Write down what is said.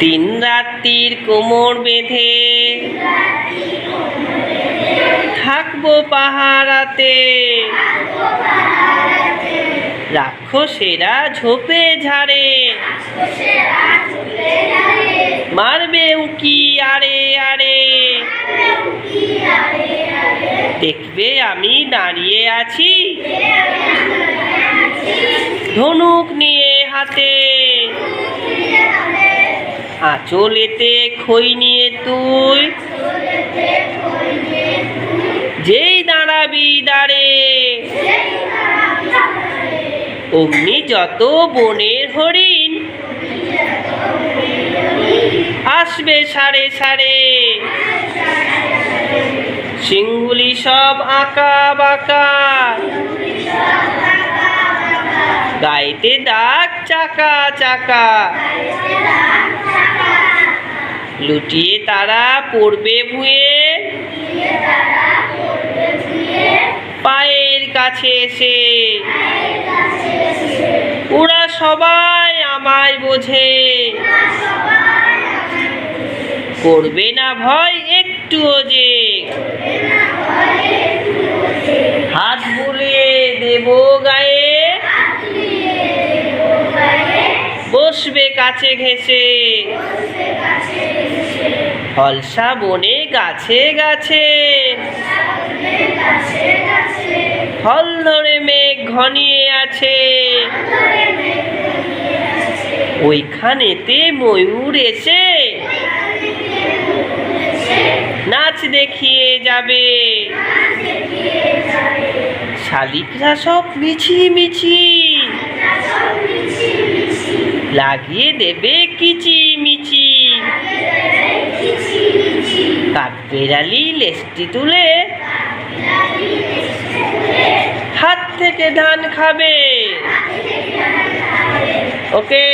দিন রাত্রির কোমর বেঁধে থাকব পাহারাতে। রাক্ষসেরা ঝোপে ঝাড়ে। মারবে উকি আরে আরে দেখবে আমি দাঁড়িয়ে আছি। ধনুক নিয়ে আঁচলেতে খই নিয়ে তুই যেই দাঁড়াবি দাঁড়ে অমনি যত বনের হরিণ। আসবে সাড়ে সাড়ে সিংগুলি সব আঁকা বাঁকা। গাইতে দাগ চাকা চাকা। লুটিয়ে তারা পড়বে ভুয়ে। পায়ের কাছে এসে। ওরা সবাই আমায় বোঝে। করবে না ভয়, একটুও যে বসবে কাছে ঘেসে ফলসা বনে গাছে গাছে। ফল ধরে মেঘ ঘনিয়ে আছে। ওইখানেতে ময়ূর এসে নাচ দেখিয়ে যাবে। শালিকরা সব মিছি মিছি লাগিয়ে দেবে কিচি মিচি কাঠবেড়ালি লেস্টি তুলে হাত থেকে ধান খাবে। ওকে